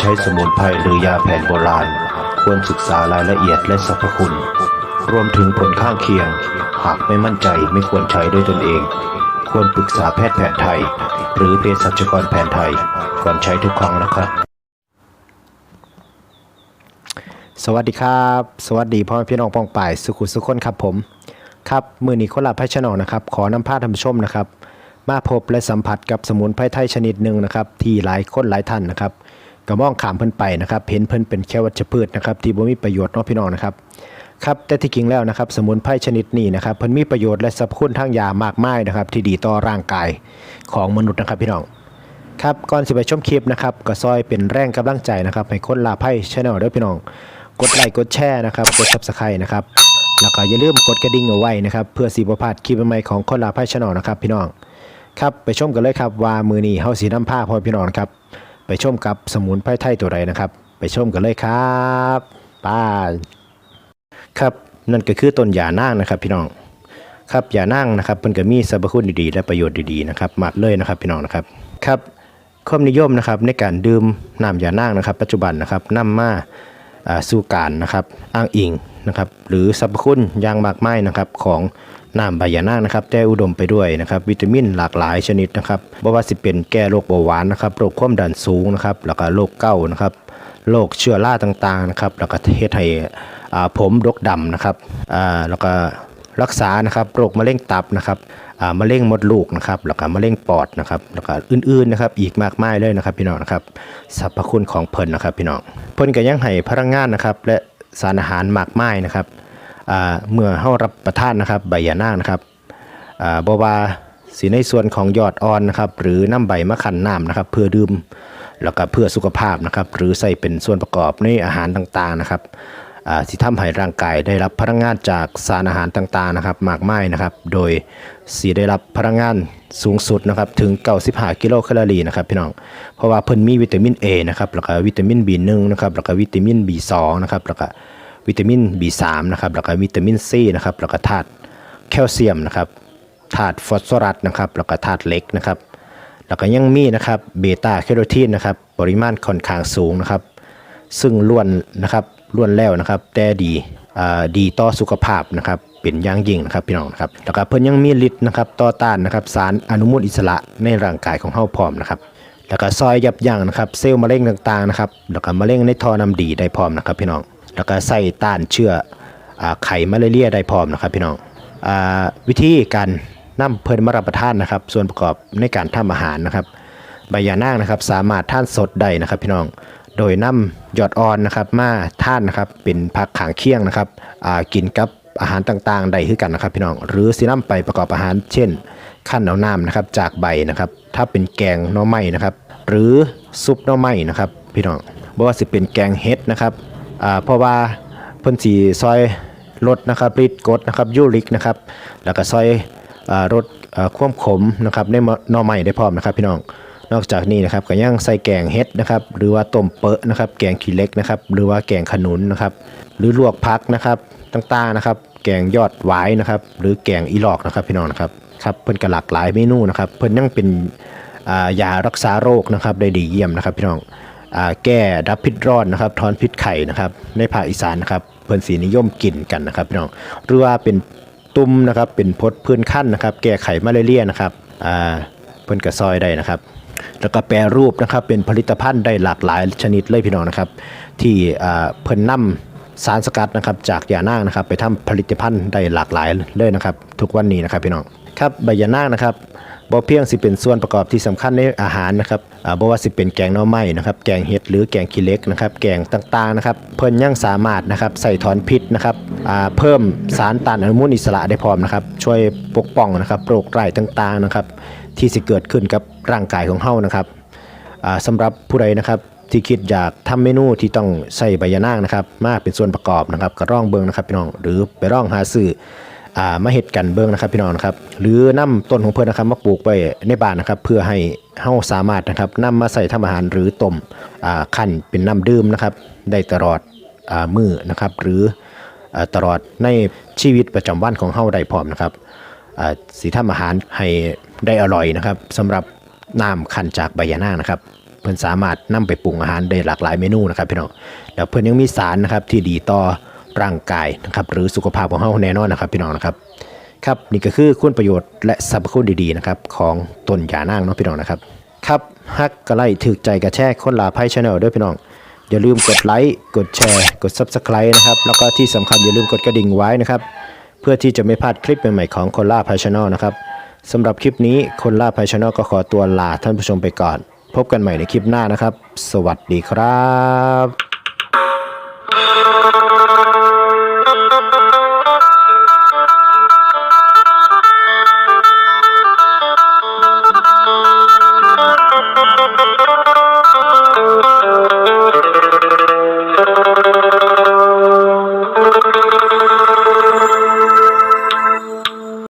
ใช้สมุนไพรหรือยาแผนโบราณ ควรศึกษารายละเอียดและสรรพคุณ รวมถึงผลข้างเคียง หากไม่มั่นใจไม่ควรใช้ด้วยตนเอง ควรปรึกษาแพทย์แผนไทย หรือเภสัชกรแผนไทย ก่อนใช้ทุกครั้งนะครับ สวัสดีครับ สวัสดีพ่อแม่พี่น้องปองป่ายสุขุสุขคนครับผม ครับมือนีคนลาพ่ชนอนะครับ ขอนำผ้าทำชมนะครับ มาพบและสัมผัสกับสมุนไพรไทยชนิดหนึ่งนะครับ ที่หลายคนหลายท่านนะครับก็มองขามเพิ่นไปนะครับเห็นเพิ่นเป็นแค่วัชพืชนะครับที่บ่มีประโยชน์เนาะพี่น้องนะครับครับแต่ที่จริงแล้วนะครับสมุนไพรชนิดนี้นะครับเพิ่นมีประโยชน์และสรรพคุณทางยามากมายนะครับที่ดีต่อร่างกายของมนุษย์นะครับพี่น้องครับก่อนสิไปชมคลิปนะครับก็ซอยเป็นแรงกำลังใจนะครับให้คนลาไพ่ชาแนลด้วยพี่น้อง กดไลค์กดแชร์นะครับกดซับสไครต์นะครับแล้วก็อย่าลืมกดกระดิ่งเอาไว้นะครับเพื่อสีบพลาดคลิปใหม่ของคนลาไพ่ชาแนลนะครับพี่น้อง ครับไปชมกันเลยครับว่ามือนี้เฮาสีน้ำผ้าพอพี่น้องครับ ไปชมกับสมุนไพรไทยตัวใดนะครับ ไปชมกันเลยครับป้าครับนั่นก็คือต้นหญ้านางนะครับ พี่น้องครับยานั่งนะครับเพิ่นก็มีสรรพคุณดีๆ และประโยชน์ดีๆนะครับมากเลยนะครับ พี่น้องนะครับครับความนิยมนะครับในการดื่มน้ำยานั่งนะครับ ปัจจุบันนะครับนำมาอ่าสู่การนะครับอ้างอิงนะครับ หรือสรรพคุณอย่างมากมายนะครับของ น้ำใบยานั่งนะครับแต่อุดมไปด้วยนะครับวิตามินหลากหลายชนิดนะครับบ่ว่าสิเป็นแก้โรคเบาหวานนะครับโรคความดันสูงนะครับแล้วก็โรคเก้านะครับโรคเชื้อราต่างๆนะครับแล้วก็เฮ็ดให้อ่ผมรกดำนะครับอ่าแล้วก็รักษานะครับโรคมะเร็งตับนะครับอ่ามะเร็งมดลูกนะครับแล้วก็มะเร็งปอดนะครับแล้วก็อื่นๆนะครับอีกมากมายเลยนะครับพี่น้องนะครับสรรพคุณของเพิ่นนะครับพี่น้องเพิ่นก็ยังให้พลังงานนะครับและสารอาหารมากมายนะครับ เมื่อเฮารับประทานนะครับใบยานางนะครับอ่าบว่าสีในส่วนของยอดอ่อนนะครับหรือน้ำใบมะขันน้ำนะครับ เพื่อดื่มแล้วก็เพื่อสุขภาพนะครับ หรือใส่เป็นส่วนประกอบในอาหารต่างๆนะครับที่ทำให้ร่างกายได้รับพลังงานจากสารอาหารต่างๆนะครับมากมายนะครับ โดยสีได้รับพลังงานสูงสุดนะครับถึง 95 กิโลแคลอรี่นะครับพี่น้อง เพราะว่าเพิ่นมีวิตามิน A นะครับแล้วก็วิตามิน B1 นะครับแล้วก็วิตามิน B2 นะครับแล้วก็ วิตามิน B3 นะครับแล้วก็วิตามิน C นะครับแล้วก็ธาตุแคลเซียมนะครับธาตุฟอสฟอรัสนะครับแล้วก็ธาตุเหล็กนะครับแล้วก็ยังมีนะครับเบต้าแคโรทีนนะครับปริมาณค่อนข้างสูงนะครับ ซึ่งล้วนนะครับล้วนแล้วนะครับ แต่ดีดีต่อสุขภาพนะครับเป็นอย่างยิ่งนะครับพี่น้องนะครับแล้วก็เพิ่นยังมีฤทธิ์นะครับต่อต้านนะครับสารอนุมูลอิสระในร่างกายของเฮาพร้อมนะครับแล้วก็ซอยยับยั้งนะครับเซลล์มะเร็งต่างๆนะครับแล้วก็มะเร็งในท่อน้ำดีได้พร้อมนะครับพี่น้อง แล้วก็ใส่ต้านเชื้ออไข้มาลาเรียได้พร้อมนะครับพี่น้องอวิธีการนำเพิ่นมารับประทานนะครับ ส่วนประกอบในการทำอาหารนะครับ ใบยานางนะครับสามารถท่านสดได้นะครับ พี่น้องโดยนำยอดอ่อนนะครับมาท่านนะครับเป็นผักขางเคียงนะครับกินกับอาหารต่างๆได้คือกันนะครับพี่น้องหรือสินำไปประกอบอาหาร เช่นขั้นเอาน้ำนะครับจากใบนะครับถ้าเป็นแกงหน่อไม้นะครับ หรือซุปหน่อไม้นะครับ พี่น้องบ่ว่าสิเป็นแกงเห็ดนะครับ อ่าเพราะว่าเพิ่นสีซอยลดนะครับริดกดนะครับยูริกนะครับแล้วก็ซอยอาลดอ่าความขมนะครับในน่อไม้ได้พร้อมนะครับพี่น้องนอกจากนี้นะครับก็ยังใส่แกงเห็ดนะครับหรือว่าต้มเปอะนะครับแกงขี้เล็กนะครับหรือว่าแกงขนุนนะครับหรือลวกพักนะครับต่างๆนะครับแกงยอดหวายนะครับหรือแกงอีหลอกนะครับพี่น้องนะครับครับเพิ่นก็หลากหลายเมนูนะครับเพิ่นยังเป็นอ่ายารักษาโรคนะครับได้ดีเยี่ยมนะครับพี่น้อง แก้ดับพิษร้อนนะครับทอนพิษไข่นะครับในภาคอีสานนะครับเพิ่อนสีนิยมกินกันนะครับพี่น้องหรือว่าเป็นตุ่มนะครับเป็นพดพื้นขั้นนะครับ แก้ไขมาลเรียนะครับเพิ่อนกระซอยได้นะครับ แล้วก็แปรรูปนะครับเป็นผลิตภัณฑ์ได้หลากหลายชนิดเลยพี่น้องนะครับ ที่เพิ่อนนำสารสกัดนะครับจากยานางนะครับ ไปทำผลิตภัณฑ์ได้หลากหลายเลยนะครับ ทุกวันนี้นะครับพี่น้องครับใบยานางนะครับ บ่เพียงสิเป็นส่วนประกอบที่สำคัญในอาหารนะครับอ่าบ่ว่าสิเป็นแกงหน่อไม้นะครับ แกงเห็ดหรือแกงขี้เล็กนะครับ แกงต่างๆนะครับ เพิ่นยังสามารถนะครับใส่ถอนพิษนะครับอ่าเพิ่มสารต้านอนุมูลอิสระได้พร้อมนะครับ ช่วยปกป้องนะครับโรคร้ต่างๆนะครับ ที่สิเกิดขึ้นกับร่างกายของเฮานะครับอ่าสำหรับผู้ใดนะครับที่คิดอยากทำเมนูที่ต้องใส่ใบยานางนะครับ มากเป็นส่วนประกอบนะครับก็ร่องเบิงนะครับพี่น้องหรือไปร่องหาซื้อ อ่ามาเห็ดกันเบิงนะครับพี่น้องครับ หรือนํต้นของเพื่อนนะครับมาปลูกไว้ในบ้านนะครับ เพื่อให้เฮาสามารถนะครับนำมาใส่ทำอาหารหรือต้มอ่าคั่นเป็นน้ำดื่มนะครับ ได้ตลอดอ่ามือนะครับ หรืออตลอดในชีวิตประจำวันของเฮาได้พร้อมนะครับอ่าสีทำอาหารให้ได้อร่อยนะครับสำหรับน้ำคั้นจากใบยานานะครับเพิ่อนสามารถนำไปปรุงอาหารได้หลากหลายเมนูนะครับพี่น้องแล้วเพิ่อนยังมีสารนะครับที่ดีต่อ ร่างกายนะครับหรือสุขภาพของเฮาแน่นอนนะครับพี่น้องนะครับครับนี่ก็คือคุณประโยชน์และสรรพคุณดีๆนะครับของต้นยานางเนาะพี่น้องนะครับครับฮักกระไลถึกใจกระแช่คนลาไพ่ชาแนลด้วยพี่น้องอย่าลืมกดไลค์กดแชร์ กด Subscribe นะครับแล้วก็ที่สำคัญอย่าลืมกดกระดิ่งไว้นะครับเพื่อที่จะไม่พลาดคลิปใหม่ๆของคนล่าไพ่ชาแนลนะครับสำหรับคลิปนี้คนล่าไพ่ชาแนลก็ขอตัวลาท่านผู้ชมไปก่อน พบกันใหม่ในคลิปหน้านะครับ สวัสดีครับ